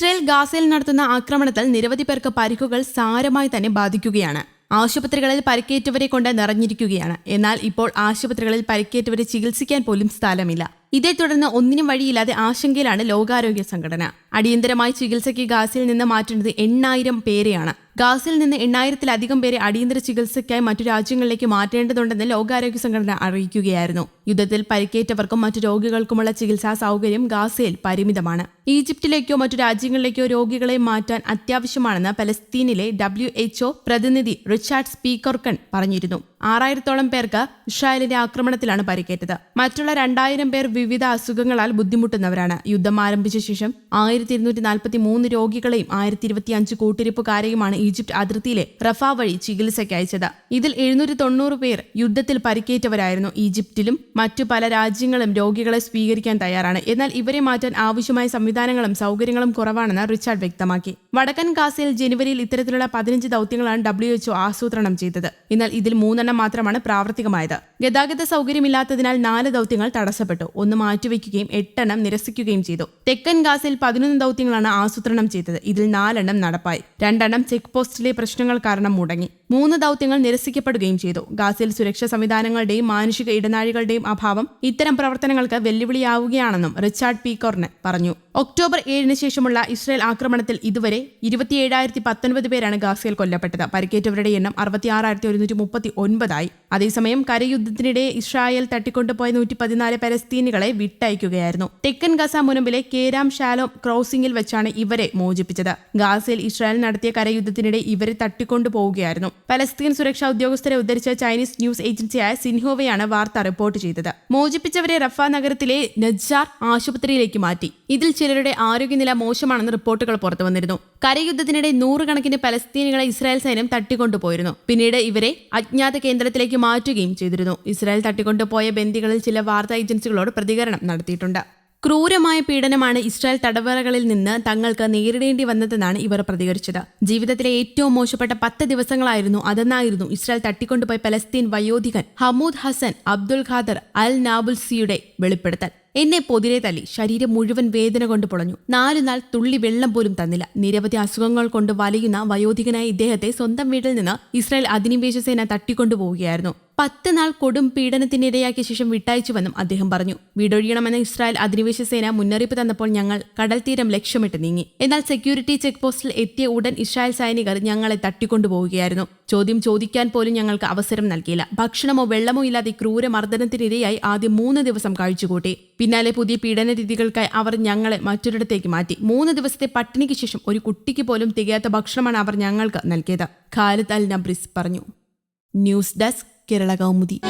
Israel ഗാസയിൽ നടത്തുന്ന ആക്രമണത്തിൽ നിരവധി പേർക്ക് പരിക്കുകൾ സാരമായി തന്നെ ബാധിക്കുകയാണ്. ആശുപത്രികളിൽ പരിക്കേറ്റവരെ കൊണ്ട് നിറഞ്ഞിരിക്കുകയാണ്. എന്നാൽ ഇപ്പോൾ ആശുപത്രികളിൽ പരിക്കേറ്റവരെ ചികിത്സിക്കാൻ പോലും സ്ഥലമില്ല. ഇതേ തുടർന്ന് ഒന്നിനും വഴിയില്ലാതെ ആശങ്കയിലാണ് ലോകാരോഗ്യ സംഘടന. അടിയന്തരമായി ചികിത്സയ്ക്ക് ഗാസയിൽ നിന്ന് മാറ്റേണ്ടത് എണ്ണായിരം പേരെയാണ്. ഗാസയിൽ നിന്ന് എണ്ണായിരത്തിലധികം പേരെ അടിയന്തര ചികിത്സയ്ക്കായി മറ്റു രാജ്യങ്ങളിലേക്ക് മാറ്റേണ്ടതുണ്ടെന്ന് ലോകാരോഗ്യ സംഘടന അറിയിക്കുകയായിരുന്നു. യുദ്ധത്തിൽ പരിക്കേറ്റവർക്കും മറ്റു രോഗികൾക്കുമുള്ള ചികിത്സാ സൗകര്യം ഗാസയിൽ പരിമിതമാണ്. ഈജിപ്തിലേക്കോ മറ്റു രാജ്യങ്ങളിലേക്കോ രോഗികളെ മാറ്റാൻ അത്യാവശ്യമാണെന്ന് പലസ്തീനിലെ ഡബ്ല്യു എച്ച്ഒ പ്രതിനിധി റിച്ചാർഡ് സ്പീക്കർക്കൺ പറഞ്ഞിരുന്നു. ആറായിരത്തോളം പേർക്ക് ഇസ്രായേലിന്റെ ആക്രമണത്തിലാണ് പരിക്കേറ്റത്. മറ്റുള്ള രണ്ടായിരം പേർ വിവിധ അസുഖങ്ങളാൽ ബുദ്ധിമുട്ടുന്നവരാണ്. യുദ്ധം ആരംഭിച്ച ശേഷം ആയിരത്തി ഇരുന്നൂറ്റി നാൽപ്പത്തി മൂന്ന് രോഗികളെയും ആയിരത്തി ഇരുപത്തിയഞ്ച് കൂട്ടിരിപ്പുകാരെയുമാണ് ഈജിപ്ത് അതിർത്തിയിലെ റഫ വഴി ചികിത്സയ്ക്ക് അയച്ചത്. ഇതിൽ എഴുന്നൂറ്റി തൊണ്ണൂറ് പേർ യുദ്ധത്തിൽ പരിക്കേറ്റവരായിരുന്നു ഈജിപ്തിലും മറ്റു പല രാജ്യങ്ങളും രോഗികളെ സ്വീകരിക്കാൻ തയ്യാറാണ്. എന്നാൽ ഇവരെ മാറ്റാൻ ആവശ്യമായ സംവിധാനങ്ങളും സൗകര്യങ്ങളും കുറവാണെന്ന് റിച്ചാർഡ് വ്യക്തമാക്കി. വടക്കൻ ഗാസയിൽ ജനുവരിയിൽ ഇത്തരത്തിലുള്ള പതിനഞ്ച് ദൌത്യങ്ങളാണ് ഡബ്ല്യു എച്ച്ഒ ആസൂത്രണം ചെയ്തത്. എന്നാൽ ഇതിൽ മൂന്നെണ്ണം മാത്രമാണ് പ്രാവർത്തികമായത്. ഗതാഗത സൗകര്യമില്ലാത്തതിനാൽ നാല് ദൌത്യങ്ങൾ തടസ്സപ്പെട്ടു. ഒന്ന് മാറ്റിവെക്കുകയും എട്ടെണ്ണം നിരസിക്കുകയും ചെയ്തു. തെക്കൻ ഗാസയിൽ പതിനൊന്ന് ദൌത്യങ്ങളാണ് ആസൂത്രണം ചെയ്തത്. ഇതിൽ നാലെണ്ണം നടപ്പായി. രണ്ടെണ്ണം ചെക്ക് പോസ്റ്റിലെ പ്രശ്നങ്ങൾ കാരണം മുടങ്ങി മൂന്ന് ദൗത്യങ്ങൾ നിരസിക്കപ്പെടുകയും ചെയ്തു. ഗാസയിൽ സുരക്ഷാ സംവിധാനങ്ങളുടെയും മാനുഷിക ഇടനാഴികളുടെയും അഭാവം ഇത്തരം പ്രവർത്തനങ്ങൾക്ക് വെല്ലുവിളിയാവുകയാണെന്നും റിച്ചാർഡ് പീക്കോർന് പറഞ്ഞു. ഒക്ടോബർ ഏഴിന് ശേഷമുള്ള ഇസ്രായേൽ ആക്രമണത്തിൽ ഇതുവരെ ഇരുപത്തിയേഴായിരത്തി പത്തൊൻപത് പേരാണ് ഗാസയിൽ കൊല്ലപ്പെട്ടത്. പരിക്കേറ്റവരുടെ എണ്ണം അറുപത്തിയാറായിരത്തി ഒരുന്നൂറ്റി മുപ്പത്തി ഒൻപതായി അതേസമയം കരയുദ്ധത്തിനിടെ ഇസ്രായേൽ തട്ടിക്കൊണ്ടുപോയ നൂറ്റി പതിനാല് പലസ്തീനികളെ വിട്ടയക്കുകയായിരുന്നു. തെക്കൻ ഗസ മുനമ്പിലെ കേരാം ഷാലോം ക്രോസിംഗിൽ വെച്ചാണ് ഇവരെ മോചിപ്പിച്ചത്. ഗാസയിൽ ഇസ്രായേൽ നടത്തിയ കരയുദ്ധത്തിനിടെ ഇവരെ തട്ടിക്കൊണ്ടുപോവുകയായിരുന്നു. പലസ്തീൻ സുരക്ഷാ ഉദ്യോഗസ്ഥരെ ഉദ്ധരിച്ച ചൈനീസ് ന്യൂസ് ഏജൻസിയായ സിൻഹോവയാണ് വാർത്ത റിപ്പോർട്ട് ചെയ്തത്. മോചിപ്പിച്ചവരെ റഫാ നഗരത്തിലെ നജ്ജാർ ആശുപത്രിയിലേക്ക് മാറ്റി. ഇതിൽ ചിലരുടെ ആരോഗ്യനില മോശമാണെന്ന് റിപ്പോർട്ടുകൾ പുറത്തു വന്നിരുന്നു. കരയുദ്ധത്തിനിടെ നൂറുകണക്കിന് പലസ്തീനികളെ ഇസ്രായേൽ സൈന്യം തട്ടിക്കൊണ്ടുപോയിരുന്നു. പിന്നീട് ഇവരെ അജ്ഞാത കേന്ദ്രത്തിലേക്ക് മാറ്റുകയും ചെയ്തിരുന്നു. ഇസ്രായേൽ തട്ടിക്കൊണ്ടുപോയ ബന്ദികളിൽ ചില വാർത്താ ഏജൻസികളോട് പ്രതികരണം നടത്തിയിട്ടുണ്ട്. ക്രൂരമായ പീഡനമാണ് ഇസ്രായേൽ തടവറകളിൽ നിന്ന് തങ്ങൾക്ക് നേരിടേണ്ടി വന്നതെന്നാണ് ഇവർ പ്രതികരിച്ചത്. ജീവിതത്തിലെ ഏറ്റവും മോശപ്പെട്ട പത്ത് ദിവസങ്ങളായിരുന്നു അതെന്നായിരുന്നു ഇസ്രായേൽ തട്ടിക്കൊണ്ടുപോയ Palestine വയോധികൻ Hamood Hassan Abdul Khader al നാബുൽസിയുടെ വെളിപ്പെടുത്തൽ. എന്നെ പൊതിരെ തല്ലി. ശരീരം മുഴുവൻ വേദന കൊണ്ട് പൊളഞ്ഞു. നാലു നാൾ തുള്ളി വെള്ളം പോലും തന്നില്ല. നിരവധി അസുഖങ്ങൾ കൊണ്ട് വലയുന്ന വയോധികനായ ഇദ്ദേഹത്തെ സ്വന്തം വീട്ടിൽ നിന്ന് ഇസ്രായേൽ അധിനിവേശ സേന തട്ടിക്കൊണ്ടുപോവുകയായിരുന്നു പത്ത് നാൾ കൊടും പീഡനത്തിനിരയാക്കിയ ശേഷം വിട്ടയച്ചുവെന്നും അദ്ദേഹം പറഞ്ഞു. വീടൊഴിയണമെന്ന് ഇസ്രായേൽ അധിനിവേശ സേന മുന്നറിയിപ്പ് തന്നപ്പോൾ ഞങ്ങൾ കടൽ തീരം ലക്ഷ്യമിട്ട് നീങ്ങി. എന്നാൽ സെക്യൂരിറ്റി ചെക്ക് പോസ്റ്റിൽ എത്തിയ ഉടൻ ഇസ്രായേൽ സൈനികർ ഞങ്ങളെ തട്ടിക്കൊണ്ടുപോവുകയായിരുന്നു ചോദ്യം ചോദിക്കാൻ പോലും ഞങ്ങൾക്ക് അവസരം നൽകിയില്ല. ഭക്ഷണമോ വെള്ളമോ ഇല്ലാതെ ക്രൂര ക്രൂരമർദ്ദനത്തിനിരയായി ആദ്യം മൂന്ന് ദിവസം കഴിച്ചുകൂട്ടി. പിന്നാലെ പുതിയ പീഡന രീതികൾക്കായി അവർ ഞങ്ങളെ മറ്റൊരിടത്തേക്ക് മാറ്റി. മൂന്ന് ദിവസത്തെ പട്ടിണിക്ക് ശേഷം ഒരു കുട്ടിക്ക് പോലും തികയാത്ത ഭക്ഷണമാണ് അവർ ഞങ്ങൾക്ക് നൽകിയത്. ഖാലിദ് അൽ നബ്രിസ് പറഞ്ഞു. News desk Kerala Kaumudi.